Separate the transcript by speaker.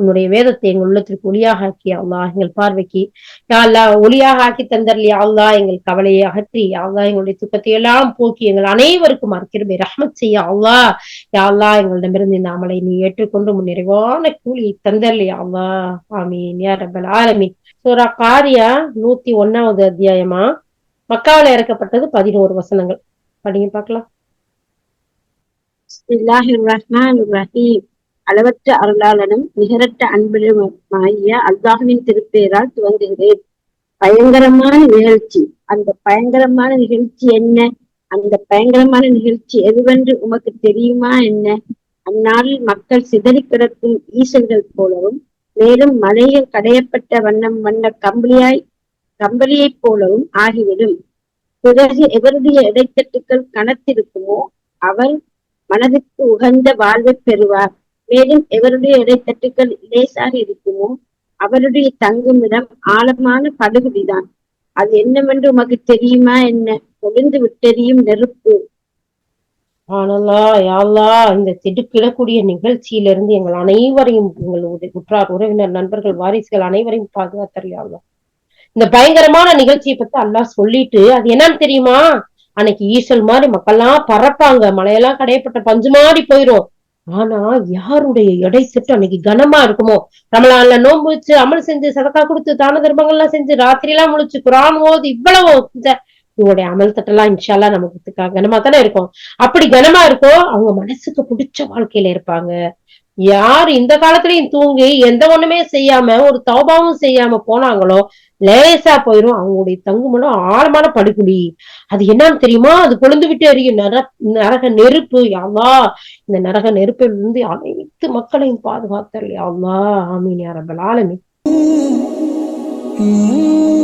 Speaker 1: உன்னுடைய வேதத்தை எங்கள் உள்ளத்திற்கு ஒளியாக ஆக்கி அல்லாஹ் எங்கள் பார்வைக்கு யாழ்லா ஒளியாக ஆக்கி தந்தர்லியா அல்லாஹ் எங்கள் கவலையை அகற்றி யாழ்லா எங்களுடைய துக்கத்தை எல்லாம் போக்கி எங்கள் அனைவருக்கும் அற்கிருபை ரஹமத் செய்ய அல்லாஹ். யாழ்லா எங்களிடமிருந்து இந்த அமலை நீ ஏற்றுக்கொண்டு உன் நிறைவான கூலியை தந்தர்லியா அல்லாஹ். ஆமீன். யார் ரபல் ஆலமீன். சோரா காரியா நூத்தி ஒன்னாவது அத்தியாயமா? மக்காவில இறக்கப்பட்டது பதினோரு வசனங்கள். படிங்க பார்க்கலாம்.
Speaker 2: அளவற்ற அருளாளனும் நிகரற்ற அன்பிலுமாகிய அல்லாஹுவின் திருப்பெயரால் துவங்குகிறேன். பயங்கரமான நிகழ்ச்சி. அந்த பயங்கரமான நிகழ்ச்சி என்ன? அந்த பயங்கரமான நிகழ்ச்சி எதுவென்று உமக்கு தெரியுமா என்ன? அந்நாளில் மக்கள் சிதறி கிடக்கும் ஈசல்கள் போலவும் மேலும் மலையில் கடையப்பட்ட வண்ணம் வண்ண கம்பளியாய் கம்பளியைப் போலவும் ஆகிவிடும். பிறகு எவருடைய இடைத்தட்டுக்கள் கனத்திருக்குமோ அவர் மனதுக்கு உகந்த வாழ்வை பெறுவார். மேலும் எவருடைய இடைத்தட்டுக்கள் லேசாக இருக்குமோ அவருடைய தங்குமிடம் ஆழமான படுகுடிதான். அது என்னவென்று உமக்கு தெரியுமா என்ன? கொழுந்து விட்டெறியும் நெருப்பு.
Speaker 1: ஆனல்லா யாழ்லா இந்த திடுக்கிடக்கூடிய நிகழ்ச்சியிலிருந்து எங்கள் அனைவரையும் எங்கள் உற்றார் உறவினர் நண்பர்கள் வாரிசுகள் அனைவரையும் பாதுகாத்தறியாங்க இந்த பயங்கரமான நிகழ்ச்சியை பத்தி அல்லாஹ் சொல்லிட்டு அது என்னன்னு தெரியுமா? அன்னைக்கு ஈசல் மாதிரி மக்கள்லாம் பறப்பாங்க. மலையெல்லாம் கடையப்பட்ட பஞ்சு மாதிரி போயிரும். ஆனா யாருடைய எடை செட்டு அன்னைக்கு கனமா இருக்குமோ? ரமலான்ல நோன்பு வச்சு அமல் செஞ்சு சதக்கா கொடுத்து தான தர்மங்கள்லாம் செஞ்சு ராத்திரி எல்லாம் முழிச்சு குரான் ஓது இவ்வளவு செஞ்ச இவங்களுடைய அமல் தட்டெல்லாம் இன்ஷால்லா நமக்கு கனமா தானே இருக்கும். அப்படி கனமா இருக்கோ அவங்க மனசுக்கு பிடிச்ச வாழ்க்கையில இருப்பாங்க. யார் இந்த காலத்துலயும் தூங்கி எந்த ஒண்ணுமே செய்யாம ஒரு தௌபாவும் செய்யாம போனாங்களோ லேசா போயிரும் அவங்களுடைய தங்குமடம் ஆழமான படுகுடி அது என்னன்னு தெரியுமா? அது கொழுந்து விட்டு அறியும் நர நரக நெருப்பு. யாவா? இந்த நரக நெருப்பில் இருந்து அனைத்து மக்களையும் பாதுகாத்தல். யாவா? ஆமீன். யாரபல் ஆலமீன்.
Speaker 3: Mm-hmm.